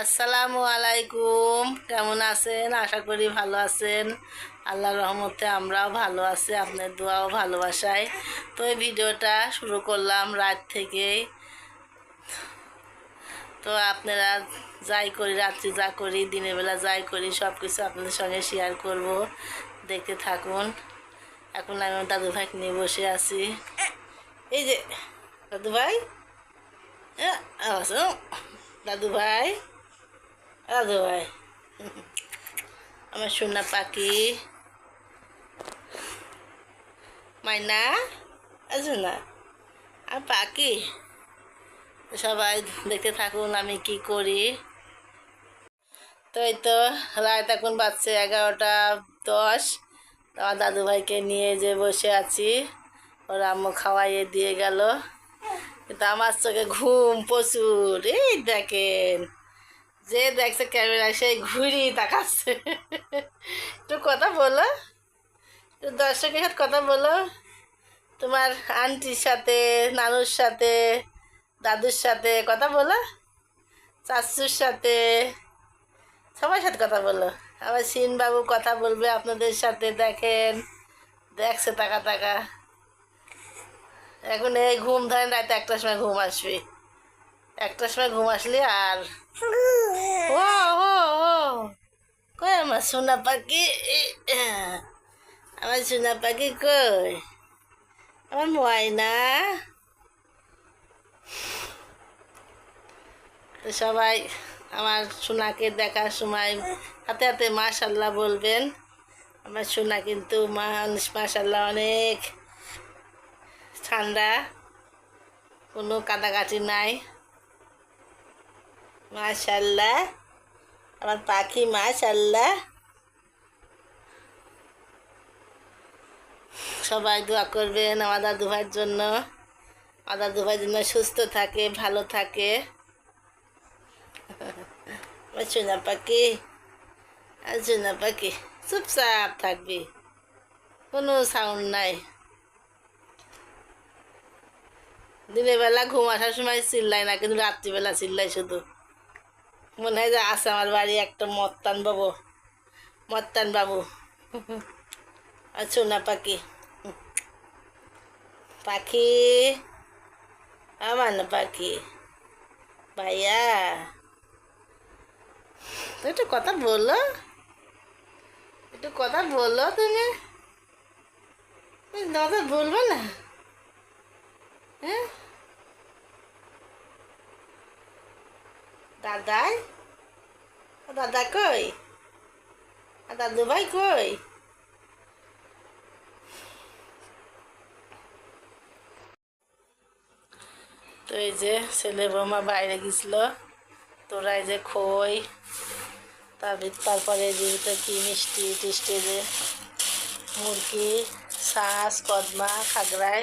আসসালামু আলাইকুম। কেমন আছেন? আশা করি ভালো আছেন। আল্লাহর রহমতে আমরাও ভালো আছি, আপনার দোয়াও ভালোবাসায়। তো এই ভিডিওটা শুরু করলাম রাত থেকেই তো আপনারা যাই করি, রাত্রি যা করি, দিনের বেলা যাই করি সব কিছু আপনাদের সঙ্গে শেয়ার করব। দেখতে থাকুন। এখন আমি দাদু ভাইকে নিয়ে বসে আছি। এই যে, দাদু ভাই। দাদু ভাই। দাদু আমার সোনা পাখি মাইনা আছো না আর পাখি সবাই দেখতে থাকুন আমি কি করি তো এই তো, রাত এখন বাজছে এগারোটা দশ। আমার দাদু ভাইকে নিয়ে যে বসে আছি, ওর আম্মু খাওয়াইয়ে দিয়ে গেল। কিন্তু আমার চোখে ঘুম প্রচুর। এই দেখেন। যে দেখছে ক্যামেরা সেই ঘুরি তাকাচ্ছে। একটু কথা বলো। একটু দর্শকের সাথে কথা বলো। তোমার আন্টির সাথে, নানুর সাথে, দাদুর সাথে কথা বলো। চাচুর সাথে, সবার সাথে কথা বলো। আবার বাবু কথা বলবে আপনাদের সাথে, দেখেন। দেখছে টাকা টাকা এখন এই ঘুম, ধরেন রাতে একটার সময় ঘুম আসবে। একটার সময় ঘুম আসলে আর ও ও ও। কই আমার সোনা পাখি? আমার সোনা পাখি কই? আমার ময়না। তো সবাই আমার সোনাকে দেখার সময় হাতে হাতে মাশাল্লাহ বলবেন। আমার সোনা কিন্তু মানুষ মাশাল্লাহ অনেক। ঠান্ডা কোনো কাদাকাটি নাই। মাশাল্লাহ আমার পাখি মাশাল্লাহ সবাই দোয়া করবেন আমার দাদু জন্য। আমার দাদু জন্য সুস্থ থাকে, ভালো থাকে। সোনা পাখি আর সোনা পাখি, চুপচাপ থাকবি। কোনো সাউন্ড নাই। দিনের বেলা ঘুম আসার সময় চিল্লাই না, কিন্তু রাত্রিবেলা চিল্লাই শুধু। মনে হয় যে আছে আমার বাড়ি একটা মত্তান বাবু। মত্তান বাবু। আর সোনা পাখি। পাখি? আমার না পাখি। ভাইয়া। তো একটু কথা বলল একটু কথা বলল তুমি। তুমি কথা বলব না। হ্যাঁ? দাদাই? দাদা কই? দাদু ভাই কই? তো এই যে ছেলে বৌমা বাইরে গেছিল, তোরা এই যে খই, তারপরে তারপরে এই যে কি মিষ্টি টিষ্টি যে মুরগি, শাঁস, কদমা খাগড়ায়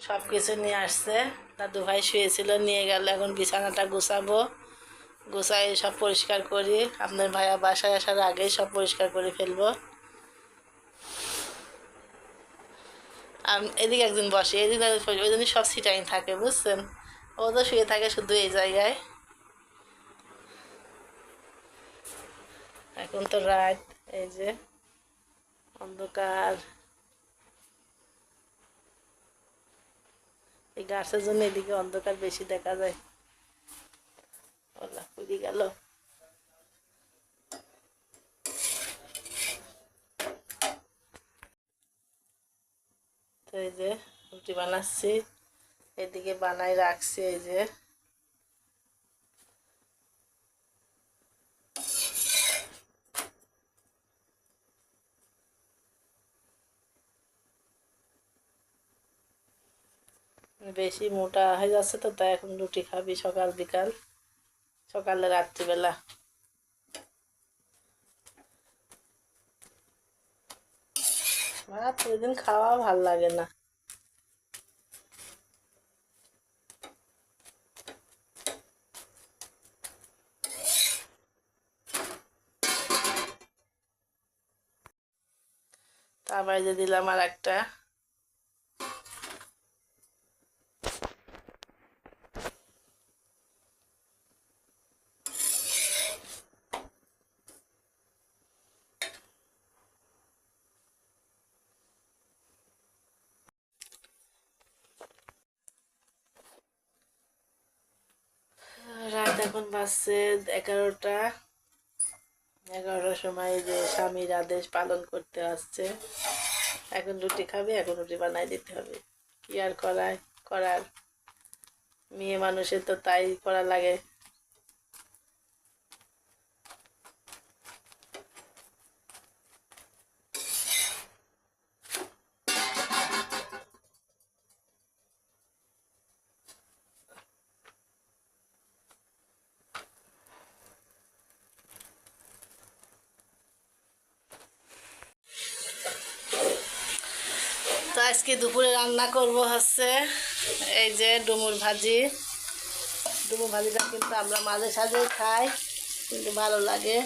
সব কিছু নিয়ে আসছে। দাদু ভাই শুয়েছিল, নিয়ে গেল, এখন বিছানাটা গুছাবো। গুছাই সব পরিষ্কার করি আপনার ভাইয়া বাসায় আসার আগেই সব পরিষ্কার করে ফেলব। এদিকে একদিন বসে বসে, ওই জন্য সব সিটাইন থাকে বুঝছেন? ও তো শুয়ে থাকে শুধু এই জায়গায়। এখন তো রাত এই যে অন্ধকার। এই গাছের জন্য এদিকে অন্ধকার বেশি দেখা যায়। ওলা গেল। এই যে রুটি বানাচ্ছি, এদিকে বানাই রাখছি এই যে। বেশি মোটা হয়ে যাচ্ছে তো, তাই এখন রুটি খাবি সকাল বিকাল। সকালে রাত্রিবেলা। ভাত প্রতিদিন খাওয়া ভালো লাগে না। তারপরে যে দিলাম আর একটা। বাজছে এগারোটা। এগারোটার সময় যে স্বামীর আদেশ পালন করতে আসছে। এখন রুটি খাবে, এখন রুটি বানাই দিতে হবে। কি আর করায়? করার? মেয়ে মানুষের তো তাই করা লাগে তো আজকে দুপুরে রান্না করব হচ্ছে এই যে ডুমুর ভাজি। ডুমুর ভাজিটা কিন্তু আমরা মাঝে সাঝে খাই, কিন্তু ভালো লাগে।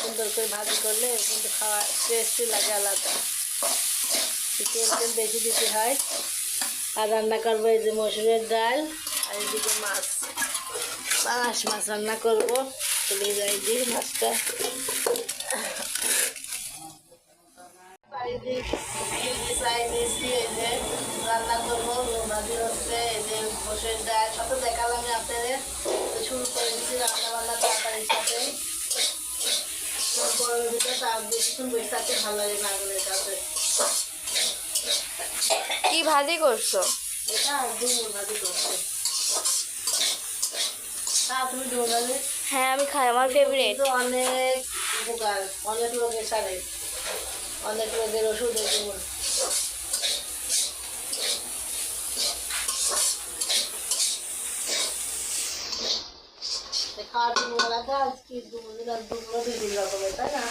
সুন্দর করে ভাজি করলে কিন্তু খাওয়া টেস্টি লাগে আলাদা। একটু তেল বেশি দিতে হয়। আর রান্না করব এই যে মসুরের ডাল আর এদিকে মাছ। পাঁচ মাছ রান্না করব। চলে যাই দিই মাছটা। ভালো লাগে কাছে কি ভাজি করছ? এটা ডুমুর ভাজি করছে। হ্যাঁ তুমি ডুমুর ভাজি? হ্যাঁ আমি খাই আমার ফেভারিট অনেক উপকার অনেক রোগের সারে। অনেক রোগের ওষুধ ডুমুর খাওয়ার ডুমুর ডুমুর বিভিন্ন রকমের তাই না?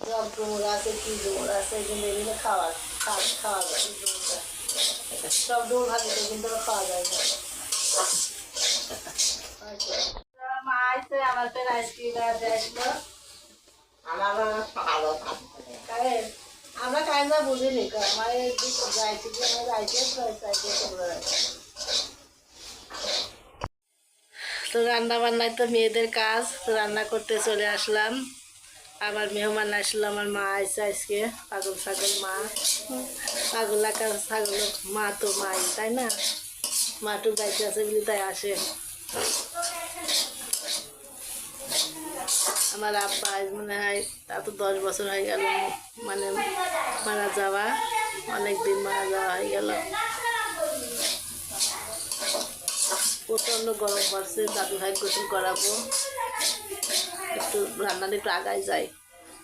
রক ডুমুর আছে কি আছে কিন্তু এগুলো খাওয়া সব ডুমুর ভাজিতে কিন্তু খাওয়া যায় না মা আইসে আমার আসলো কারে আমরা কাজ না বুঝিনি আমার যাইছি যে আমরা যাইতে তো রান্না বান্নায় তো মেয়েদের কাজ, তো রান্না করতে চলে আসলাম। আবার মেহমান আসলো, আমার মা আইসে আজকে, পাগল ছাগল মা। পাগল আকার ছাগল মা তো মাই, তাই না? মা তো গাইতে আছে বলে তাই আসে। আমার আব্বা আজ মনে হয়, তা তো দশ বছর হয়ে গেল মানে মারা যাওয়া অনেক দিন মারা যাওয়া হয়ে গেল। প্রচণ্ড গরম পড়ছে দাদু ভাই গোসল করাবো। একটু রান্নাটা একটু আগায় যায়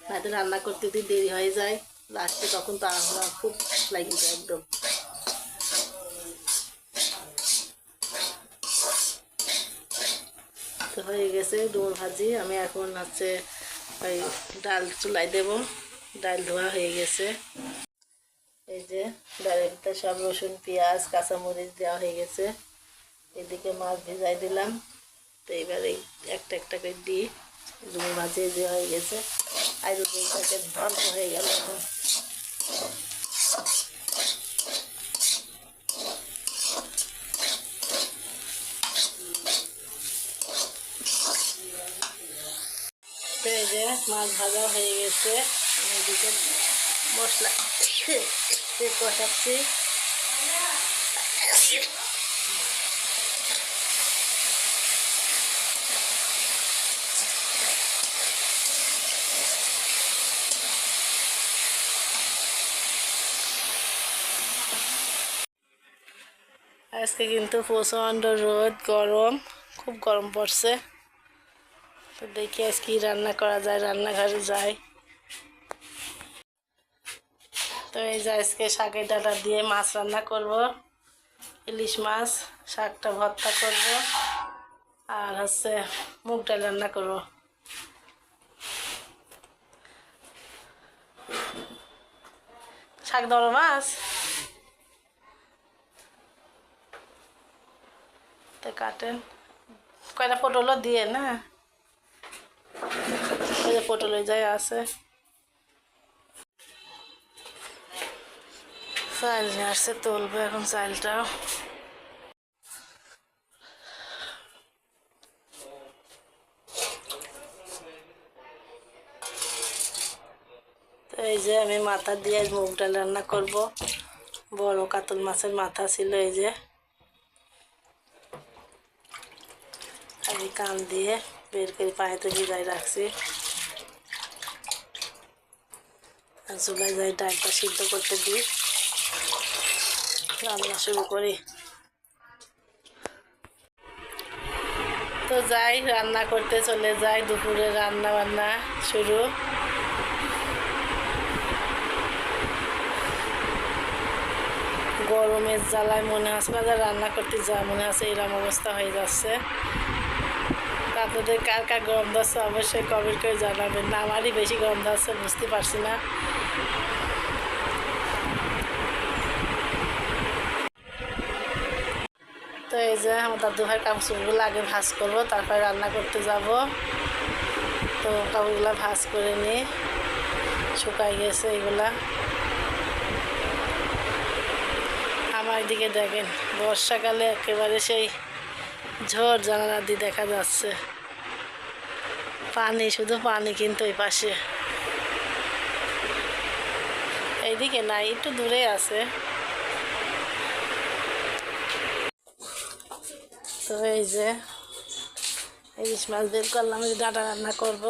নয়তো রান্না করতে একটু দেরি হয়ে যায় লাস্টে তখন তাড়াহুড়া খুব লাগে যায় একদম। তো হয়ে গেছে ডুমুর ভাজি। আমি এখন হচ্ছে ওই ডাল চুলাই দেব। ডাল ধোয়া হয়ে গেছে। এই যে ডালের ভিতরে সব রসুন, পেঁয়াজ, কাঁচামরিচ দেওয়া হয়ে গেছে। এদিকে মাছ ভেজাই দিলাম। তো এবার এই একটা একটা করে দিই। ডুমুর ভাজি দেওয়া হয়ে গেছে দুই প্যাকেট অল্প হয়ে গেল এখন। যে মাছ ভাজা হয়ে গেছে, আমি এদিকে মশলা কষাচ্ছি। আজকে কিন্তু প্রচণ্ড রোদ, গরম, খুব গরম পড়ছে। তো দেখি আজ কি রান্না করা যায়, রান্নাঘরে যাই। তো এই যে আজকে শাকের ডাটা দিয়ে মাছ রান্না করব, ইলিশ মাছ, শাকটা ভর্তা করব, আর হচ্ছে মুগ ডাল রান্না করব। শাক ধরো মাছ? তো কাটেন কয়টা পটলও দিয়ে না? ওই যে পটলের যাই আছে। চাল নিয়ে আসছে, তুলবো এখন চালটাও এই যে আমি মাথা দিয়ে ডাল রান্না করব। বড় কাতল মাছের মাথা ছিল এই যে। আমি কান দিয়ে বের করে পায়েতে ভিজাই রাখছি আর যাই ডালটা সিদ্ধ করতে দিই রান্না শুরু করি তো যাই রান্না করতে চলে যাই দুপুরে রান্না বান্না শুরু গরমের জ্বালায় মনে যে রান্না করতে যা মনে আছে এরকম অবস্থা হয়ে যাচ্ছে। তা আপনাদের কার কার গন্ধ আছে অবশ্যই কমেন্ট করে জানাবেন। না, আমারই বেশি গন্ধ আছে, বুঝতে পারছি না। তো এই যে আমার দাদু ভাই কাপড়গুলো আগে ভাজ করব, তারপরে রান্না করতে যাব। তো কাপড়গুলো ভাজ করে নিই শুকাই গেছে এগুলা। আমার দিকে দেখেন, বর্ষাকালে একেবারে সেই ঝড় জানালা দিয়ে দেখা যাচ্ছে। পানি, শুধু পানি কিন্তু ওই পাশে। এইদিকে নাই একটু দূরে আছে। তো এই যে, ইলিশ মাছ বের করলাম যে ডাটা রান্না করব।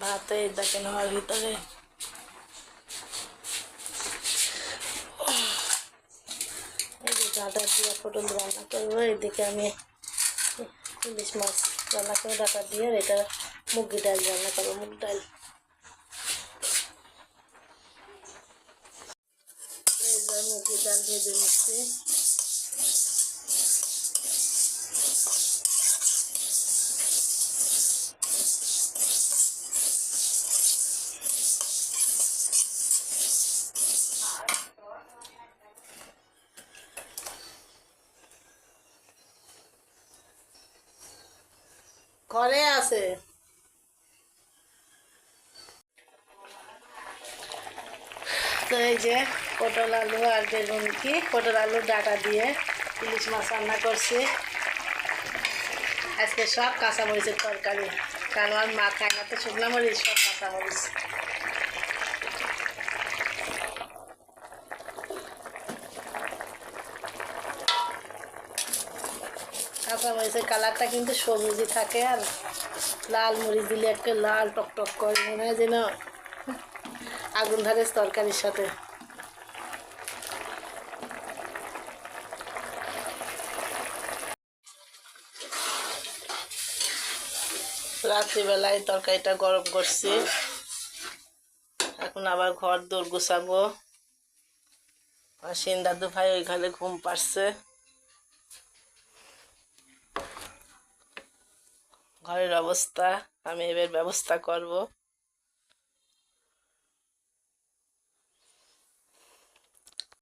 ভাত এই দেখেন আমার ভিতরে এই যে ডাটা দিয়ে পটল রান্না করব। এদিকে আমি ইলিশ মাছ রান্না করে ডাটা দিয়ে, আর এটা মুগি ডাল রান্না করব মুগ ডাল। মুগি ডাল ভেজে নিচ্ছি। ঘরে আছে। তো এই যে পটল আলু আর বেগুন কি? পটল আলু ডাটা দিয়ে ইলিশ মাছ রান্না করছি। আজকে সব কাঁচামরিচের তরকারি। কারণ মা খায় না তো শুকনা মরিচ, সব কাঁচামরিচ। কাঁচামরিচের কালারটা কিন্তু সবুজই থাকে আর লাল মরিচ দিলে একটা লাল টকটক করে, মনে হয় যেন আগুন ধরে তরকারির সাথে। রাত্রিবেলায় তরকারিটা গরম করছি। এখন আবার ঘর দৌড় গুছাবো। আর সিন দাদু ভাই ওইখানে ঘুম পাচ্ছে ঘরের অবস্থা আমি এবার ব্যবস্থা করব।